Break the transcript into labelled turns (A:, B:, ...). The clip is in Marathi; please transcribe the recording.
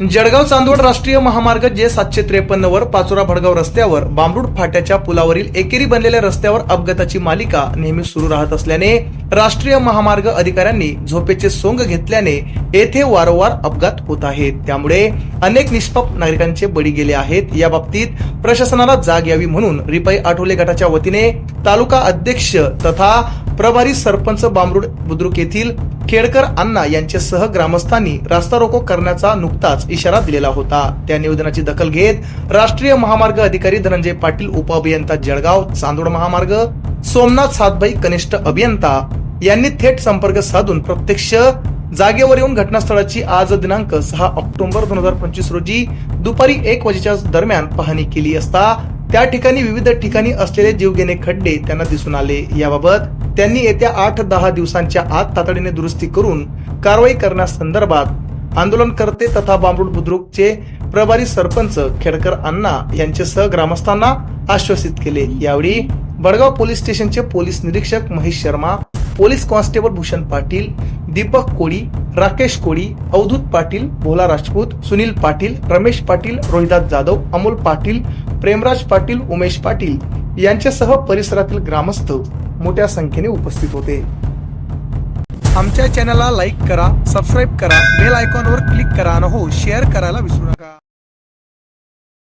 A: जळगाव चांदवड राष्ट्रीय महामार्ग जे सातशे त्रेपन्न वर पाचोरा भडगाव रस्त्यावर बांबरुड फाट्याच्या पुलावरील एकेरी बनलेल्या रस्त्यावर अपघाताची मालिका नेहमी सुरू राहत असल्याने राष्ट्रीय महामार्ग अधिकाऱ्यांनी झोपेचे सोंग घेतल्याने येथे वारंवार अपघात होत आहेत. त्यामुळे अनेक निष्पाप नागरिकांचे बळी गेले आहेत. या बाबतीत प्रशासनाला जाग यावी म्हणून रिपाई आठवले गटाच्या वतीने तालुका अध्यक्ष तथा प्रभारी सरपंच बामरुड बुद्रुक येथील खेडकर अण्णा यांच्यासह ग्रामस्थांनी रास्ता रोको करण्याचा नुकताच इशारा दिलेला होता. त्या निवेदनाची दखल घेत राष्ट्रीय महामार्ग अधिकारी धनंजय पाटील उपअभियंता जळगाव चांदोड महामार्ग सोमनाथ सातभाई कनिष्ठ अभियंता यांनी थेट संपर्क साधून प्रत्यक्ष जागेवर येऊन घटनास्थळाची आज दिनांक सहा ऑक्टोबर दोन हजार पंचवीस रोजी दुपारी एक वाजेच्या दरम्यान पाहणी केली असता त्या ठिकाणी विविध ठिकाणी असलेले जीवघेणे खड्डे त्यांना दिसून आले. याबाबत त्यांनी येत्या आठ दहा दिवसांच्या आत तातडीने दुरुस्ती करून कारवाई करण्यासंदर्भात आंदोलनकर्ते तथा बांबरूड बुद्रुकचे प्रभारी सरपंच खेडकर अण्णा यांचे सह ग्रामस्थांना आश्वासित केले. यावेळी बडगाव पोलीस स्टेशनचे पोलीस निरीक्षक महेश शर्मा पोलीस कॉन्स्टेबल भूषण पाटील दीपक कोळी राकेश कोळी अवधूत पाटील भोला राजपूत सुनील पाटील रमेश पाटील रोहिदास जाधव अमोल पाटील प्रेमराज पाटील उमेश पाटील यांच्यासह परिसरातील ग्रामस्थ मोठ्या संख्येने उपस्थित होते. आमच्या चॅनलला लाईक करा सबस्क्राईब करा बेल आयकॉनवर क्लिक करा न हो शेअर करायला विसरू नका.